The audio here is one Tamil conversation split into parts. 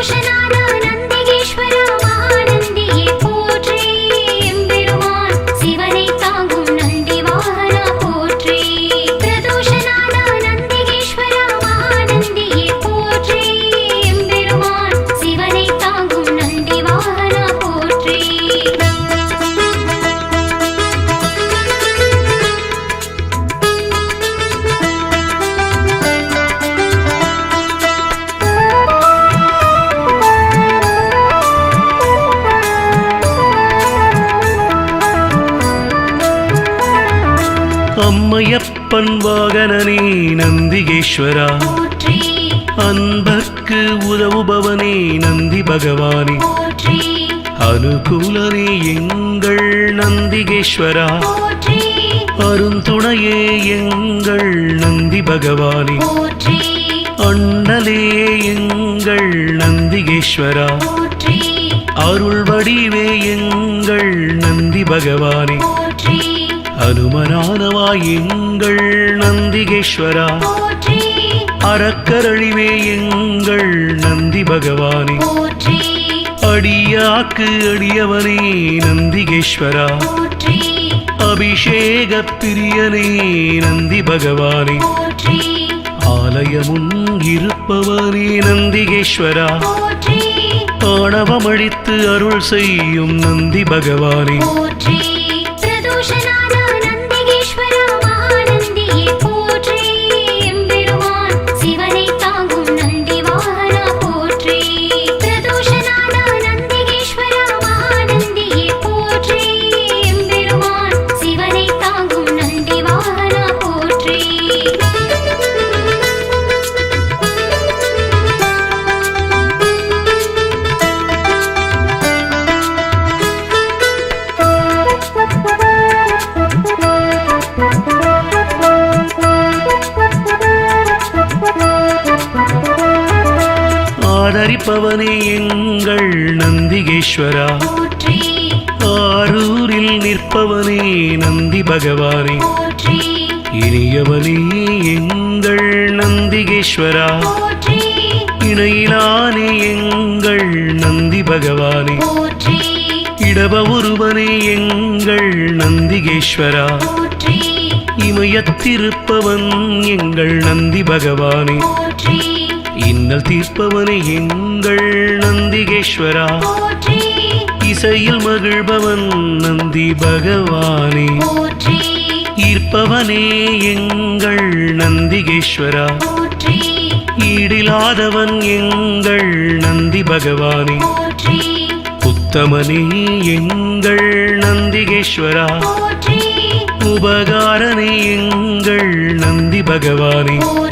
സന്തോഷനാടോനന്ദ ஈஸ்வரா அன்பர்க்கு உதவுபவனே நந்தி பகவானே. போற்றி அனுகூலனே எங்கள் நந்திகேஸ்வரா அருந்துணையே எங்கள் நந்தி பகவானே. போற்றி அண்ணலே எங்கள் நந்திகேஸ்வரா அருள் வடிவே எங்கள் நந்தி பகவானே. அனுமனானவா எங்கள் நந்திகேஸ்வரா போற்றி அறக்கரழிவே எங்கள் நந்தி பகவானே. அடியாக்கு அடியவனே நந்திகேஸ்வரா. அபிஷேக பிரியனே நந்தி பகவானே. ஆலயமுன் இருப்பவனே நந்திகேஸ்வரா. ஆணவமழித்து அருள் செய்யும் நந்தி பகவானே. ஆதரிப்பவனே எங்கள் நந்திகேஸ்வரா. ஆரூரில் நிற்பவனே நந்தி பகவானே. இனியவனே எங்கள் நந்திகேஸ்வரா. இணையிலானே எங்கள் நந்தி பகவானே. இடப ஒருவனே எங்கள் நந்திகேஸ்வரா. இமயத்திருப்பவன் எங்கள் நந்தி பகவானே. இன்னல் தீர்ப்பவனே எங்கள் நந்திகேஸ்வரா. இசையில் மகிழ்பவன் நந்தி பகவானே. ஈர்ப்பவனே எங்கள் நந்திகேஸ்வரா. ஈடிலாதவன் எங்கள் நந்தி பகவானே. உத்தமனே எங்கள் நந்திகேஸ்வரா. உபகாரனே எங்கள் நந்தி பகவானே.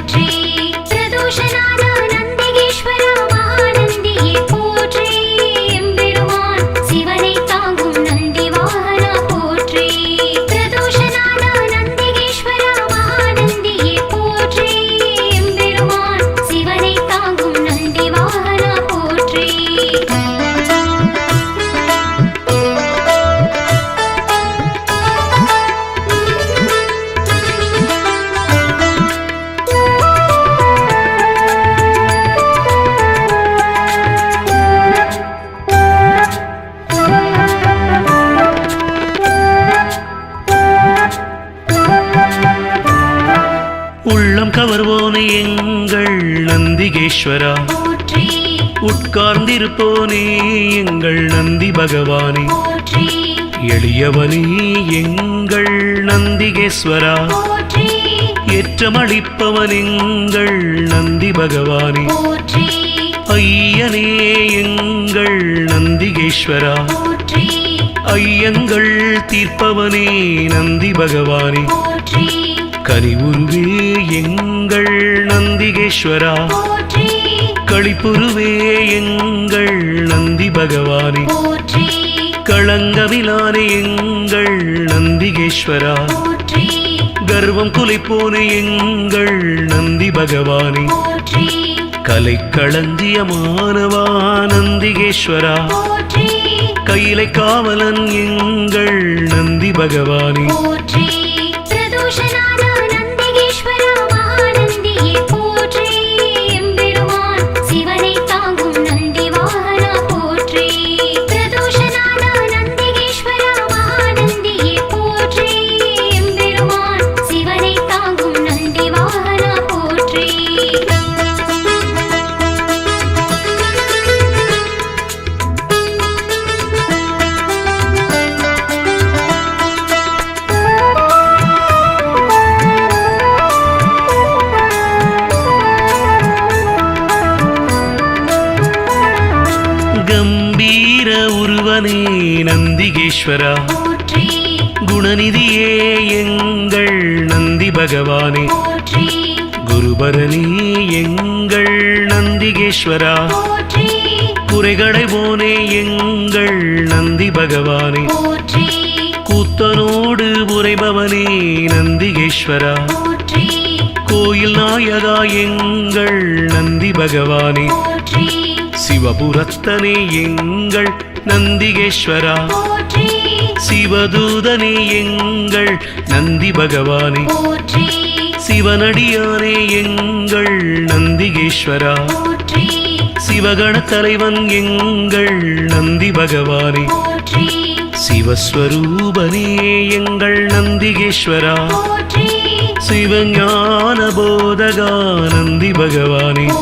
ஈஸ்வரா உட்கார்ந்திருப்போனே எங்கள் நந்தி பகவானே. எளியவனே எங்கள் நந்திகேஸ்வரா. போற்றி ஏற்றமளிப்பவன் எங்கள் நந்தி பகவானே. ஐயனே எங்கள் நந்திகேஸ்வரா. ஐயங்கள் தீர்ப்பவனே நந்தி பகவானே. கனிவுருவே எங்கள் நந்திகேஸ்வரா. களிப்புருவே எங்கள் நந்தி பகவானே. களங்கவிலானே எங்கள் நந்திகேஸ்வரா. கர்வம் குலைப்போனே எங்கள் நந்தி பகவானே. கலைக்களஞ்சியமானவா நந்திகேஸ்வரா. கையிலை காவலன் எங்கள் நந்தி பகவானே. போற்றி. குணநிதியே எங்கள் நந்தி பகவானே. போற்றி. குருபரனே எங்கள் நந்திகேஸ்வரா. குறைகளை போனே எங்கள் நந்தி பகவானே. கூத்தனோடு உரைபவனே நந்திகேஸ்வரா. கோயில் நாயகா எங்கள் நந்தி பகவானே. சிவபுரத்தனே எங்கள் நந்திகேஸ்வரா. சிவதூதனே எங்கள் நந்தி பகவானே. சிவனடியானே எங்கள் நந்திகேஸ்வரா. சிவகண தலைவன் எங்கள் நந்தி பகவானே. சிவஸ்வரூபனே எங்கள் நந்திகேஸ்வரா. சிவஞான போதகா நந்தி பகவானே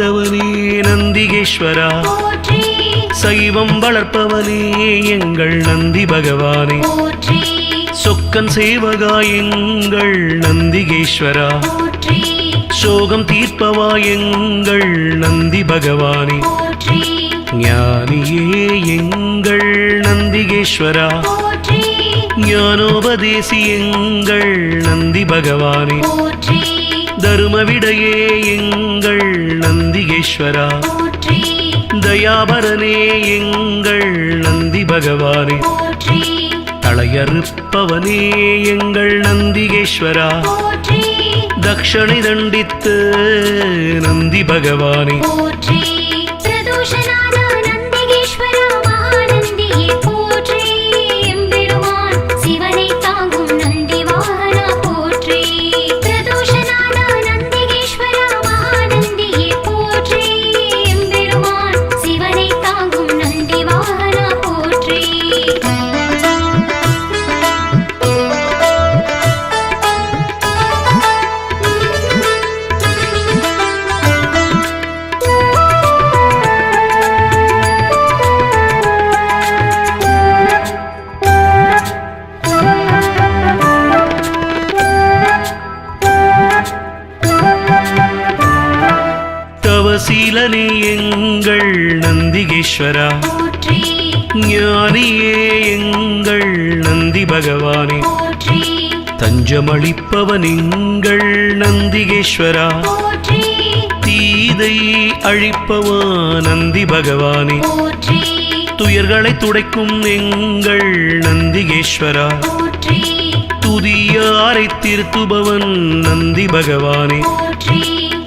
காத்தவனே நந்திகேஸ்வரா. சைவம் வளர்ப்பவனே எங்கள் நந்தி பகவானே. சொக்கன் சேவகா எங்கள் நந்திகேஸ்வரா. சோகம் தீர்ப்பவா எங்கள் நந்தி பகவானே. ஞானியே எங்கள் நந்திகேஸ்வரா. ஞானோபதேசி எங்கள் நந்தி பகவானே. தருமவிடையே எங்கள் நந்திகேஸ்வரா தயாபரனே எங்கள் நந்தி பகவானே. தலையறுப்பவனே எங்கள் நந்திகேஸ்வரா. போற்றி தண்டித்து நந்தி பகவானே. தஞ்சமளிப்பவன் எங்கள் நந்திகேஸ்வரா தீதை அழிப்பவா நந்தி பகவானே. துயர்களை துடைக்கும் எங்கள் நந்திகேஸ்வரா. துதியாரை திருத்துபவன் நந்தி பகவானே.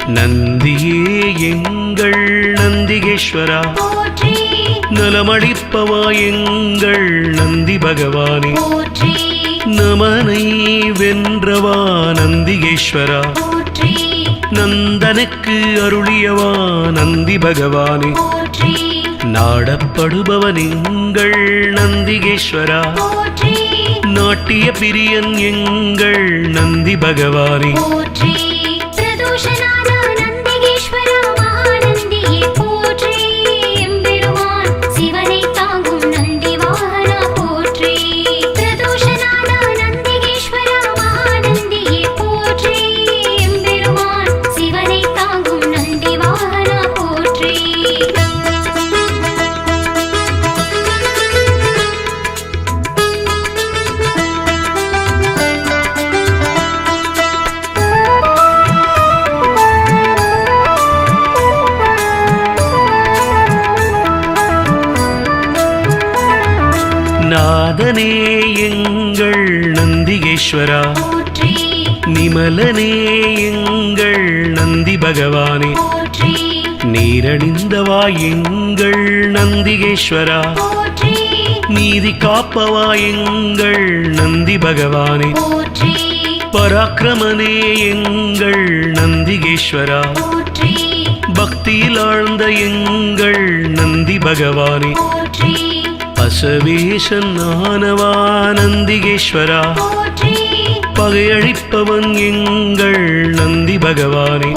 நந்தியே எங்கள் நந்திகேஸ்வரா. நலமளிப்பவா எங்கள் நந்தி பகவானே. நமனை வென்றவா நந்திகேஸ்வரா? நந்தனுக்கு அருளியவா நந்தி பகவானே? நாடப்படுபவன் எங்கள் நந்திகேஸ்வரா? நாட்டிய பிரியன் எங்கள் நந்தி பகவானே? நாதனே எங்கள் நந்திகேஸ்வரா. நிமலனே எங்கள் நந்தி பகவானே. நீரணிந்தவா எங்கள் நந்திகேஸ்வரா. நீதி காப்பவா எங்கள் நந்தி பகவானே. பராக்கிரமனே எங்கள் நந்திகேஸ்வரா. பக்தியில் ஆழ்ந்த எங்கள் நந்தி பகவானே. அசவேசன் ஆனவா நந்திகேஸ்வரா போற்றி. பகையழிப்பவன் எங்கள் நந்தி பகவானே.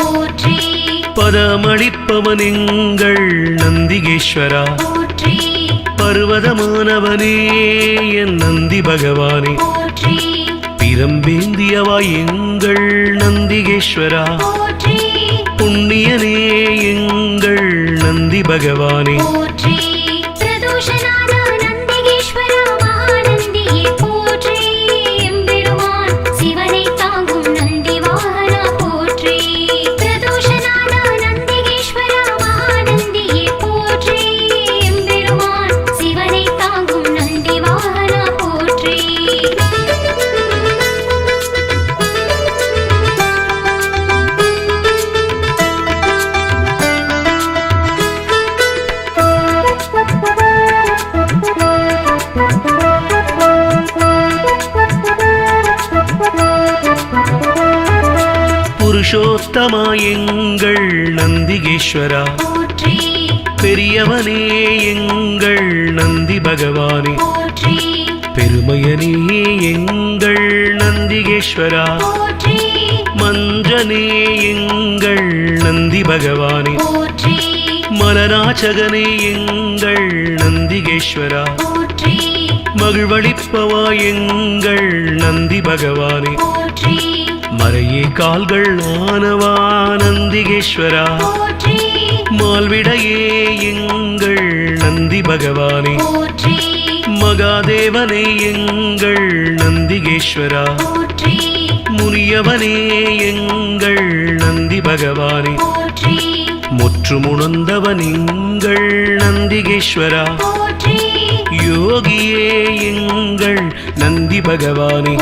பதமளிப்பவன் எங்கள் நந்திகேஸ்வரா. பர்வதமானவனே என் நந்தி பகவானே. பிரம்பேந்தியவா எங்கள் நந்திகேஸ்வரா. புண்ணியனே எங்கள் நந்தி பகவானே. புருஷோத்தமா எங்கள் நந்திகேஸ்வரா பெரியவனே எங்கள் நந்தி பகவானே. பெருமையனே எங்கள் நந்திகேஸ்வரா. மஞ்சனே எங்கள் நந்தி பகவானே. மலராச்சகனே எங்கள் நந்திகேஸ்வரா. மகிழ்வளிப்பவா எங்கள் நந்தி பகவானே. மறையே கால்கள் ஆனவா நந்திகேஸ்வரா? போற்றி. மால்விடையே எங்கள் நந்தி பகவானே. மகாதேவனே எங்கள் நந்திகேஸ்வரா. முனியவனே எங்கள் நந்தி பகவானே. போற்றி. முற்றுமுணர்ந்தவன் எங்கள் நந்திகேஸ்வரா. யோகியே எங்கள் நந்தி பகவானே.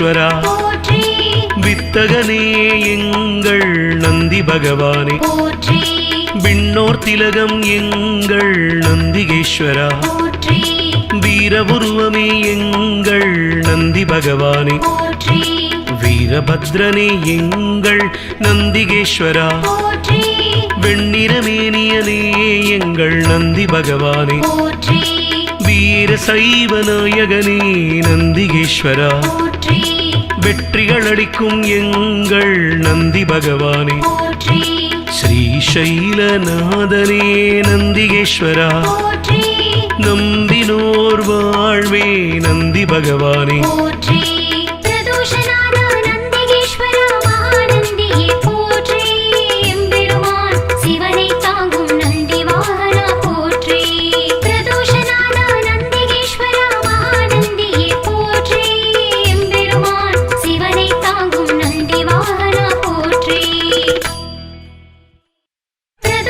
போற்றி. வித்தகனே எங்கள் நந்தி பகவானே. விண்ணோர் திலகம் எங்கள் நந்திகேஸ்வரா. வீரபுருவமே எங்கள் நந்தி பகவானே. வீரபத்ரனே எங்கள் நந்திகேஸ்வரா. வெண்ணிறமேனியனே எங்கள் நந்தி பகவானே. வீர சைவ நாயகனே நந்திகேஸ்வரா. வெற்றிகள் அடிக்கும் எங்கள் நந்தி பகவானே. ஸ்ரீசைலநாதனே நந்திகேஸ்வரா. நம்பினோர் வாழ்வே நந்தி பகவானே.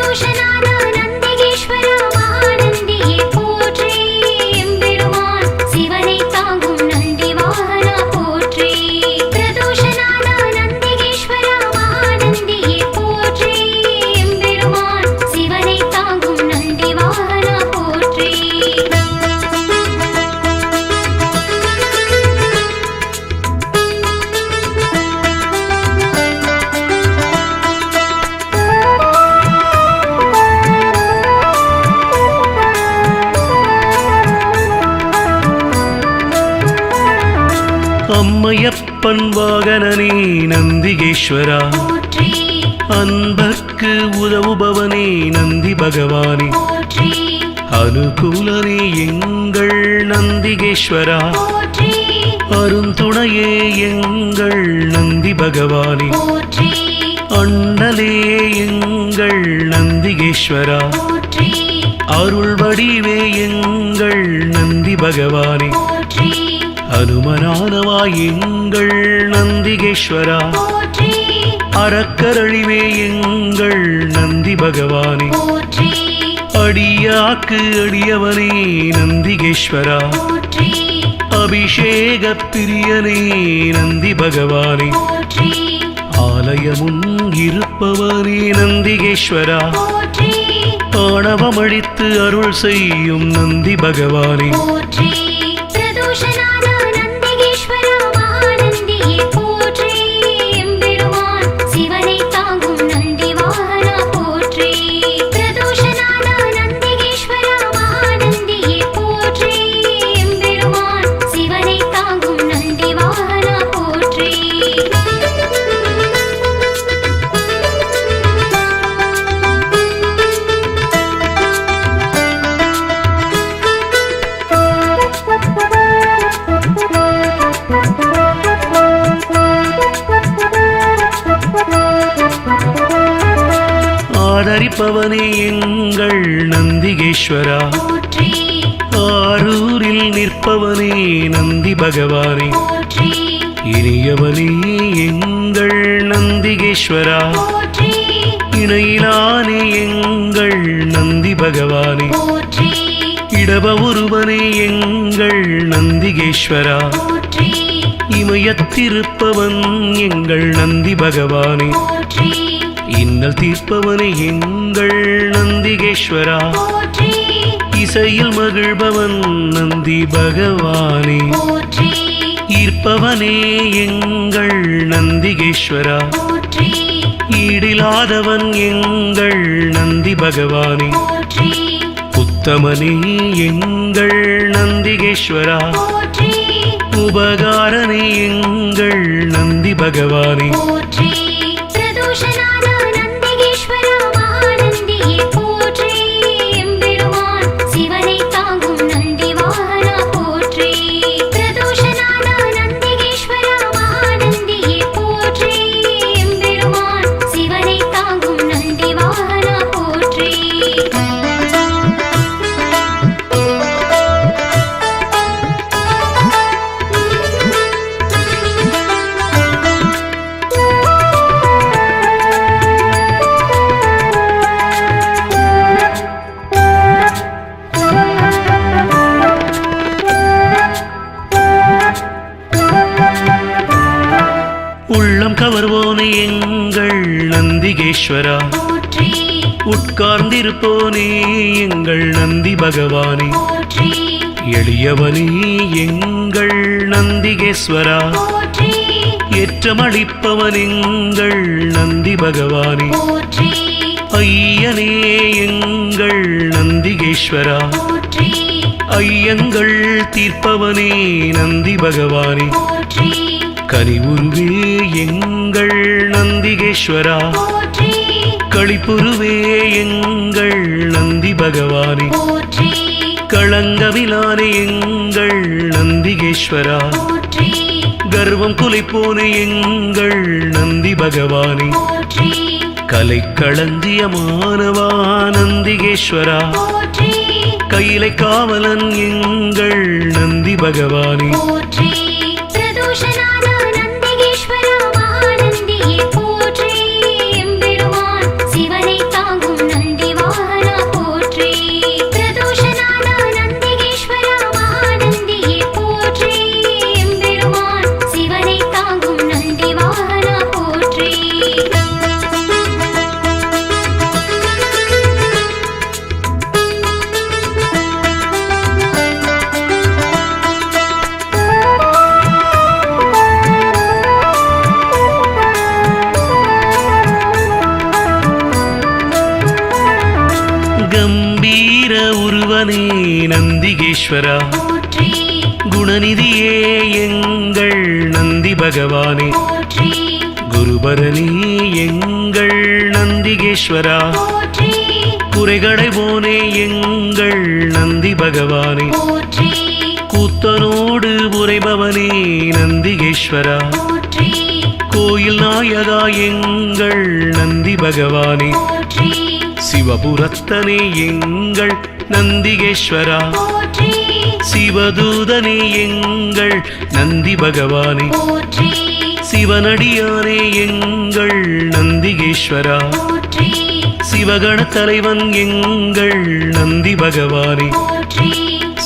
सन्तोषनादो नन्दे ஈஸ்வரா அன்பர்க்கு உதவுபவனே நந்தி பகவானே. அனுகூலனே எங்கள் நந்திகேஸ்வரா அருந்துணையே எங்கள் நந்தி பகவானே. போற்றி அண்ணலே எங்கள் நந்திகேஸ்வரா அருள் வடிவே எங்கள் நந்தி பகவானே. அனுமனானவா எங்கள் நந்திகேஸ்வரா போற்றி அறக்கரழிவே எங்கள் நந்தி பகவானே. அடியாக்கு அடியவனே நந்திகேஸ்வரா. அபிஷேக பிரியனே நந்தி பகவானே. ஆலயமுன் இருப்பவனே நந்திகேஸ்வரா. ஆணவமழித்து அருள் செய்யும் நந்தி பகவானே. போற்றி. இணையிலானே எங்கள் நந்தி பகவானே. இடப ஒருவனே எங்கள் நந்திகேஸ்வரா. இமயத்திருப்பவன் எங்கள் நந்தி பகவானே. இன்னல் தீர்ப்பவனே எங்கள் நந்திகேஸ்வரா. இசையில் மகிழ்பவன் நந்தி பகவானே. ஈர்ப்பவனே எங்கள் நந்திகேஸ்வரா. ஈடிலாதவன் எங்கள் நந்தி பகவானே. உத்தமனே எங்கள் நந்திகேஸ்வரா. உபகாரனே எங்கள் நந்தி பகவானே. ஈஸ்வரா உட்கார்ந்திருப்போனே எங்கள் நந்தி பகவானே. எளியவனே எங்கள் நந்திகேஸ்வரா. போற்றி ஏற்றமளிப்பவன் எங்கள் நந்தி பகவானே. ஐயனே எங்கள் நந்திகேஸ்வரா. ஐயங்கள் தீர்ப்பவனே நந்தி பகவானே. கனிவுருவே எங்கள் நந்திகேஸ்வரா. களிப்புருவே எங்கள் நந்தி பகவானே. களங்கவிலானே எங்கள் நந்திகேஸ்வரா. கர்வம் குலைப்போனே எங்கள் நந்தி பகவானே. போற்றி. கலைக்களஞ்சியமானவா நந்திகேஸ்வரா. கையிலை காவலன் எங்கள் நந்தி பகவானே. போற்றி. குணநிதியே எங்கள் நந்தி பகவானே. போற்றி. குருபரனே எங்கள் நந்திகேஸ்வரா. குறைகளை போனே எங்கள் நந்தி பகவானே. கூத்தனோடு உரைபவனே நந்திகேஸ்வரா. கோயில் நாயகா எங்கள் நந்தி பகவானே. சிவபுரத்தனே எங்கள் நந்திகேஸ்வரா. சிவதூதனே எங்கள் நந்தி பகவானே. சிவனடியானே எங்கள் நந்திகேஸ்வரா. சிவகண தலைவன் எங்கள் நந்தி பகவானே.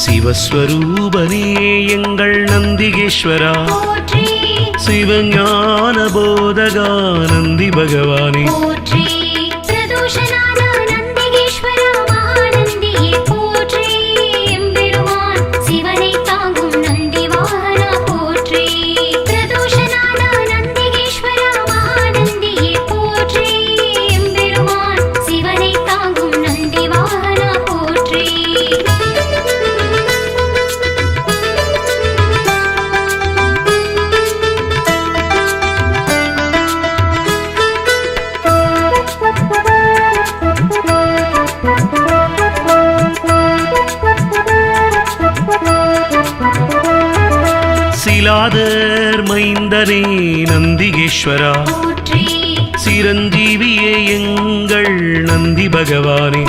சிவஸ்வரூபனே எங்கள் நந்திகேஸ்வரா. சிவஞான போதகா நந்தி பகவானே. போற்றி ஈஸ்வரா சிரஞ்சீவியே எங்கள் நந்தி பகவானே.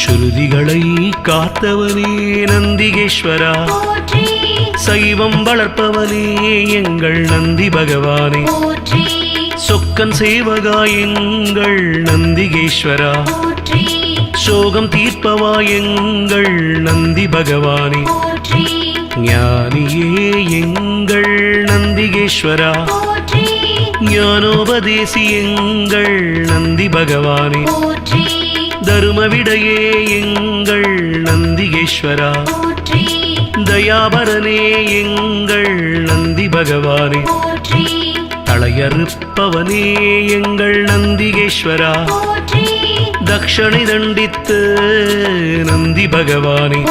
ஸ்ருதிகளை காத்தவனே நந்திகேஸ்வரா சைவம் வளர்ப்பவனே எங்கள் நந்தி பகவானே. சொக்கன் சேவகா எங்கள் நந்திகேஸ்வரா சோகம் தீர்ப்பவா எங்கள் நந்தி பகவானே. ஞானியே எங்கள் நந்திகேஸ்வரா ஞானோபதேசி எங்கள் நந்தி பகவானே. தருமவிடையே எங்கள் நந்திகேஸ்வரா. தயாபரனே எங்கள் நந்தி பகவானே. போற்றி. தளையறுப்பவனே எங்கள் நந்திகேஸ்வரா. தக்ஷணை தண்டித்து நந்தி பகவானே.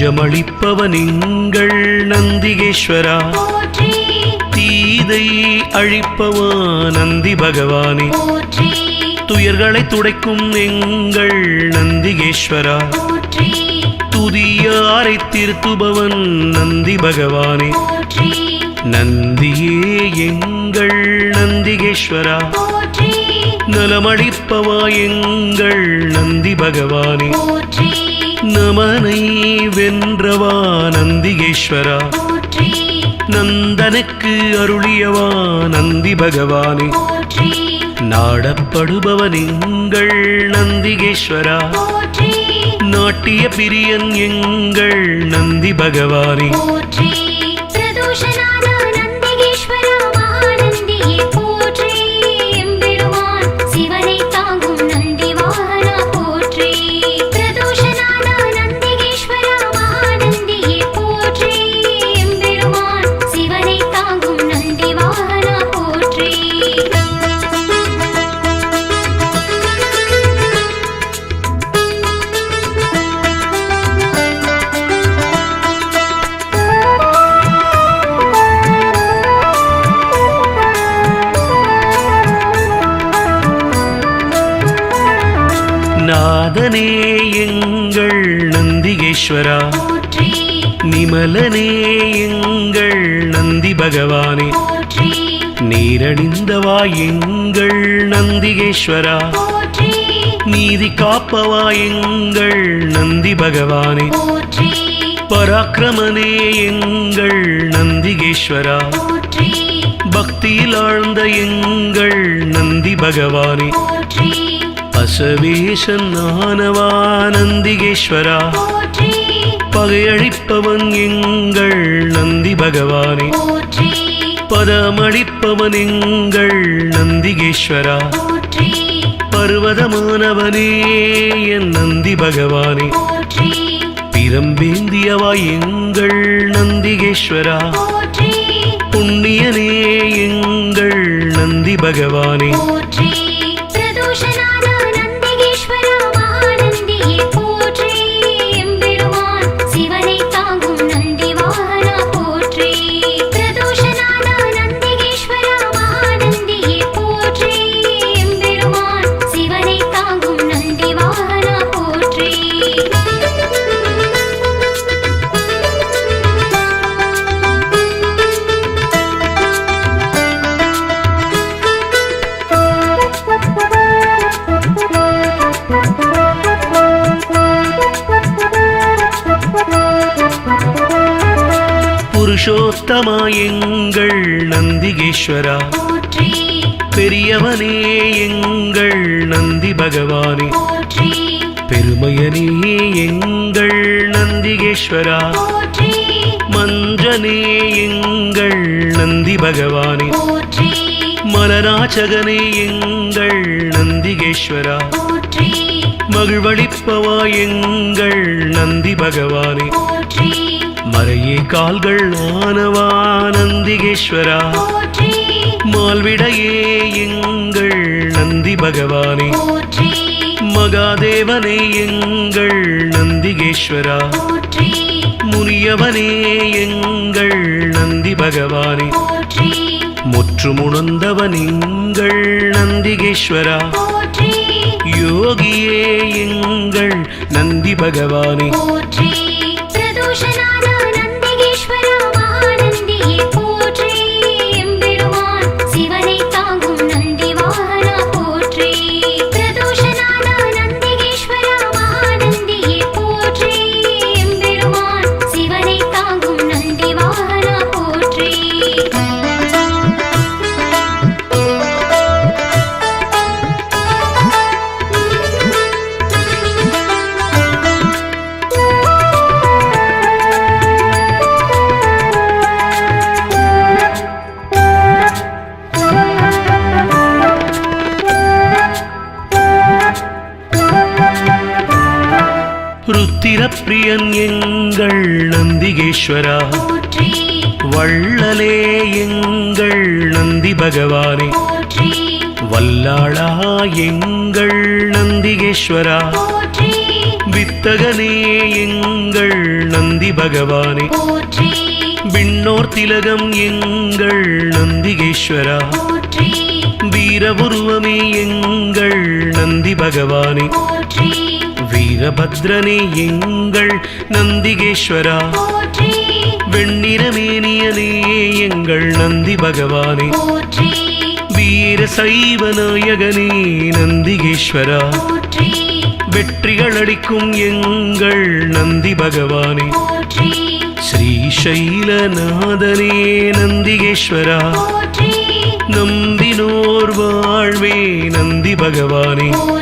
தஞ்சமளிப்பவன் எங்கள் நந்திகேஸ்வரா தீதை அழிப்பவா நந்தி பகவானே துயர்களை துடைக்கும் எங்கள் நந்திகேஸ்வரா. துதியாரை திருத்துபவன் நந்தி பகவானே நந்தியே எங்கள் நந்திகேஸ்வரா. நலமளிப்பவா எங்கள் நந்தி பகவானே நமனை வென்றவா நந்திகேஸ்வரா? நந்தனுக்கு அருளியவா நந்தி பகவானே? நாடப்படுபவன் எங்கள் நந்திகேஸ்வரா? நாட்டிய பிரியன் எங்கள் நந்தி பகவானே? நாதனே எங்கள் நந்திகேஸ்வரா. நிமலனே எங்கள் நந்தி பகவானே. நீரணிந்தவா எங்கள் நந்திகேஸ்வரா. நீதி காப்பவா எங்கள் நந்தி பகவானே. பராக்கிரமனே எங்கள் நந்திகேஸ்வரா. பக்தியில் ஆழ்ந்த எங்கள் நந்தி பகவானே. போற்றி அசவேசன் பகையழிப்பவன் எங்கள் நந்தி பகவானே பதமளிப்பவன் எங்கள் நந்திகேஸ்வரா போற்றி பர்வதமானவனே என் நந்தி பகவானே பிரம்பேந்தியவா எங்கள் நந்திகேஸ்வரா புண்ணியனே எங்கள் நந்தி பகவானே புருஷோத்தமா எங்கள் நந்திகேஸ்வரா பெரியவனே எங்கள் நந்தி பகவானே. பெருமையனே எங்கள் நந்திகேஸ்வரா. மஞ்சனே எங்கள் நந்தி பகவானே. மலராச்சகனே எங்கள் நந்திகேஸ்வரா. மகிழ்வளிப்பவா எங்கள் நந்தி பகவானே. மறையே கால்கள் ஆனவா நந்திகேஸ்வரா? போற்றி. மால்விடையே எங்கள் நந்தி பகவானே. மகாதேவனே எங்கள் நந்திகேஸ்வரா. முனியவனே எங்கள் நந்தி பகவானே. முற்றுமுணர்ந்தவன் எங்கள் நந்திகேஸ்வரா. யோகியே எங்கள் நந்தி பகவானே. போற்றி. போற்றி வள்ளலே எங்கள் நந்தி பகவானே. வல்லாளா எங்கள் நந்திகேஸ்வரா. வித்தகனே எங்கள் நந்தி பகவானே. விண்ணோர் திலகம் எங்கள் நந்திகேஸ்வரா. வீரபுருவமே எங்கள் நந்தி பகவானே. வீரபத்ரனே எங்கள் நந்திகேஸ்வரா. வெண்ணிறமேனியனே எங்கள் நந்தி பகவானே. வீர சைவ நாயகனே நந்திகேஸ்வரா. வெற்றிகள் அடிக்கும் எங்கள் நந்தி பகவானே. ஸ்ரீசைலநாதனே நந்திகேஸ்வரா. நம்பினோர் வாழ்வே நந்தி பகவானே.